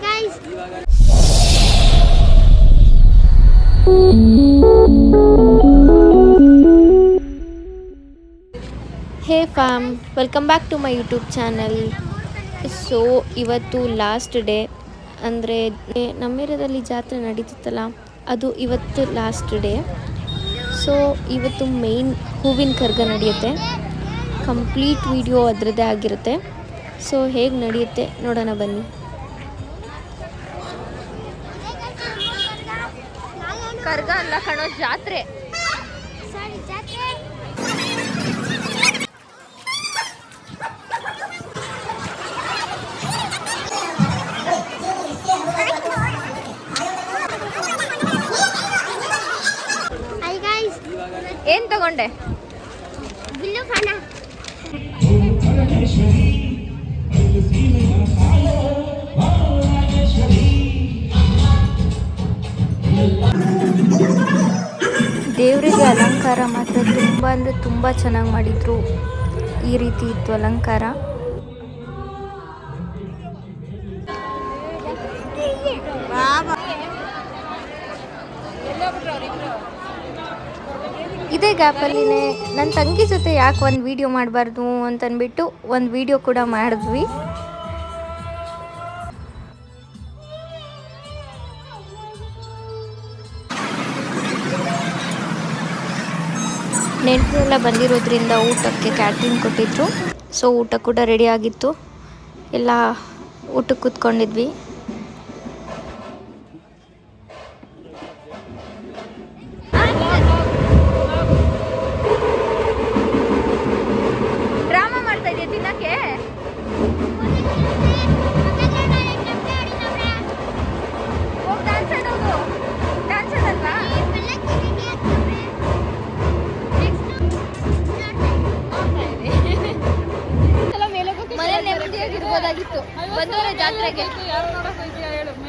guys. Hey fam welcome back to my YouTube channel so ಇವತ್ತು last day ಅಂದರೆ ನಮ್ಮೇರದಲ್ಲಿ ಜಾತ್ರೆ ನಡೀತಿತ್ತಲ್ಲ ಅದು ಇವತ್ತು ಲಾಸ್ಟ್ ಡೇ ಸೊ, ಇವತ್ತು ಮೇಯ್ನ್ ಹೂವಿನ ಕರ್ಗ ನಡೆಯುತ್ತೆ. ಕಂಪ್ಲೀಟ್ ವಿಡಿಯೋ ಅದರದ್ದೇ ಆಗಿರುತ್ತೆ. ಸೊ ಹೇಗೆ ನಡೆಯುತ್ತೆ ನೋಡೋಣ ಬನ್ನಿ. ಕರ್ಗ ಅಲ್ಲ ಕಣೋ, ಜಾತ್ರೆ. ಏನು ತಗೊಂಡೆ? ದೇವರಿಗೆ ಅಲಂಕಾರ ಮಾತ್ರ ತುಂಬ ಅಂದರೆ ತುಂಬ ಚೆನ್ನಾಗಿ ಮಾಡಿದರು. ಈ ರೀತಿ ಇತ್ತು ಅಲಂಕಾರ. ಇದೇ ಗ್ಯಾಪಲ್ಲಿನೇ ನನ್ನ ತಂಗಿ ಜೊತೆ ಯಾಕೆ ಒಂದು ವಿಡಿಯೋ ಮಾಡಬಾರ್ದು ಅಂತಂದ್ಬಿಟ್ಟು ಒಂದು ವಿಡಿಯೋ ಕೂಡ ಮಾಡಿದ್ವಿ. ನೆಂಟರೆಲ್ಲ ಬಂದಿರೋದ್ರಿಂದ ಊಟಕ್ಕೆ ಕ್ಯಾಟ್ರಿಂಗ್ ಕೊಟ್ಟಿದ್ರು. ಸೊ ಊಟ ಕೂಡ ರೆಡಿ ಆಗಿತ್ತು. ಎಲ್ಲ ಊಟಕ್ಕೆ ಕೂತ್ಕೊಂಡಿದ್ವಿ.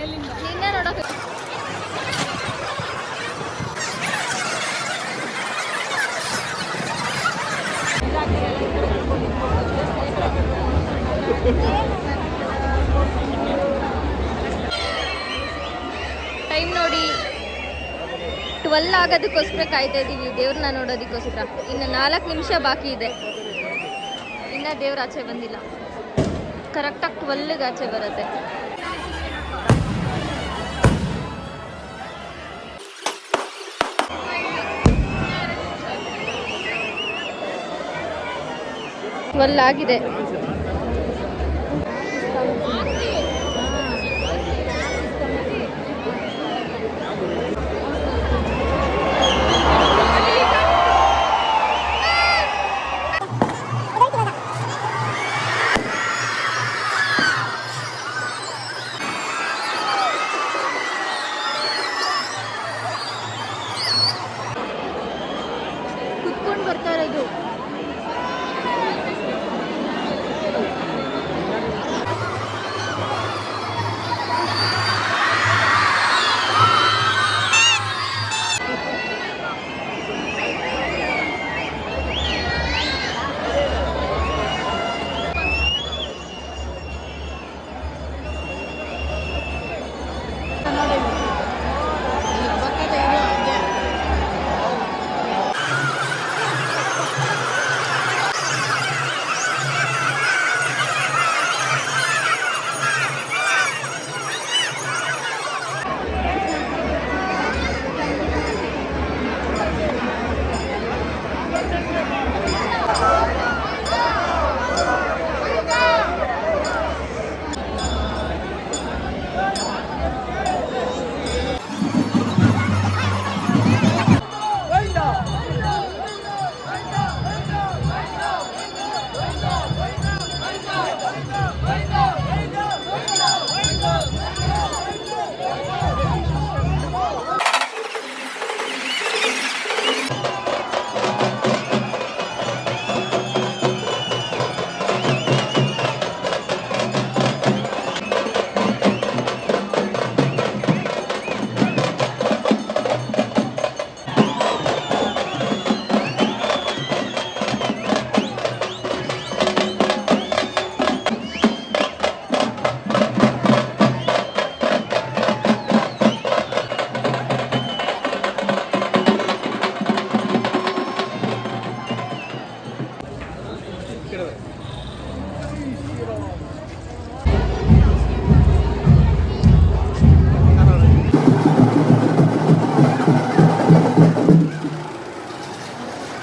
ನೋಡೋಕೆ ಟೈಮ್ ನೋಡಿ ಟ್ವೆಲ್ ಆಗೋದಕ್ಕೋಸ್ಕರ ಕಾಯ್ತಾ ಇದ್ದೀವಿ. ದೇವ್ರನ್ನ ನೋಡೋದಕ್ಕೋಸ್ಕರ. ಇನ್ನು ನಾಲ್ಕು ನಿಮಿಷ ಬಾಕಿ ಇದೆ. ಇನ್ನು ದೇವ್ರ ಆಚೆ ಬಂದಿಲ್ಲ. ಕರೆಕ್ಟಾಗಿ ಟ್ವೆಲ್ಗೆ ಆಚೆ ಬರುತ್ತೆ. ಟ್ವೆಲ್ ಆಗಿದೆ.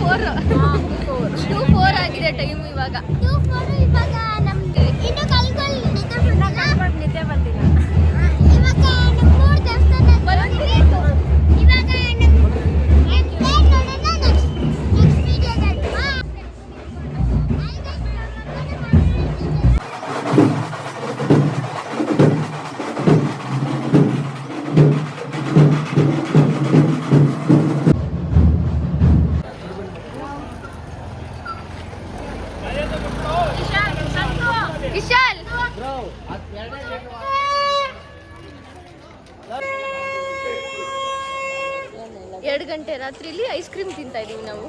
ಫೋರ್ ಟೂ ಫೋರ್ ಆಗಿದೆ ಟೈಮ್ ಇವಾಗ. ಎರಡು ಗಂಟೆ ರಾತ್ರಿಲಿ ಐಸ್ ಕ್ರೀಮ್ ತಿಂತಾ ಇದೀವಿ ನಾವು.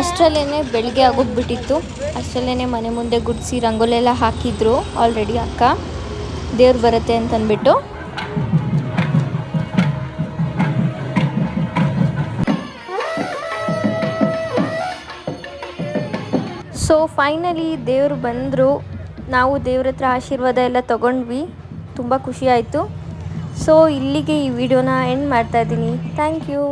ಅಷ್ಟರಲ್ಲೇ ಬೆಳಗ್ಗೆ ಆಗೋಗ್ಬಿಟ್ಟಿತ್ತು. ಅಷ್ಟರಲ್ಲೇ ಮನೆ ಮುಂದೆ ಗುಡಿಸಿ ರಂಗೋಲಿ ಎಲ್ಲ ಹಾಕಿದ್ರು ಆಲ್ರೆಡಿ ಅಕ್ಕ. ದೇವ್ರು ಬರುತ್ತೆ ಅಂತಂದ್ಬಿಟ್ಟು. ಸೊ ಫೈನಲಿ ದೇವರು ಬಂದರು. ನಾವು ದೇವ್ರ ಹತ್ರ ಆಶೀರ್ವಾದ ಎಲ್ಲ ತಗೊಂಡ್ವಿ. ತುಂಬ ಖುಷಿ ಆಯಿತು. ಸೊ ಇಲ್ಲಿಗೆ ಈ ವಿಡಿಯೋನ ಎಂಡ್ ಮಾಡ್ತಾ ಇದ್ದೀನಿ. Thank you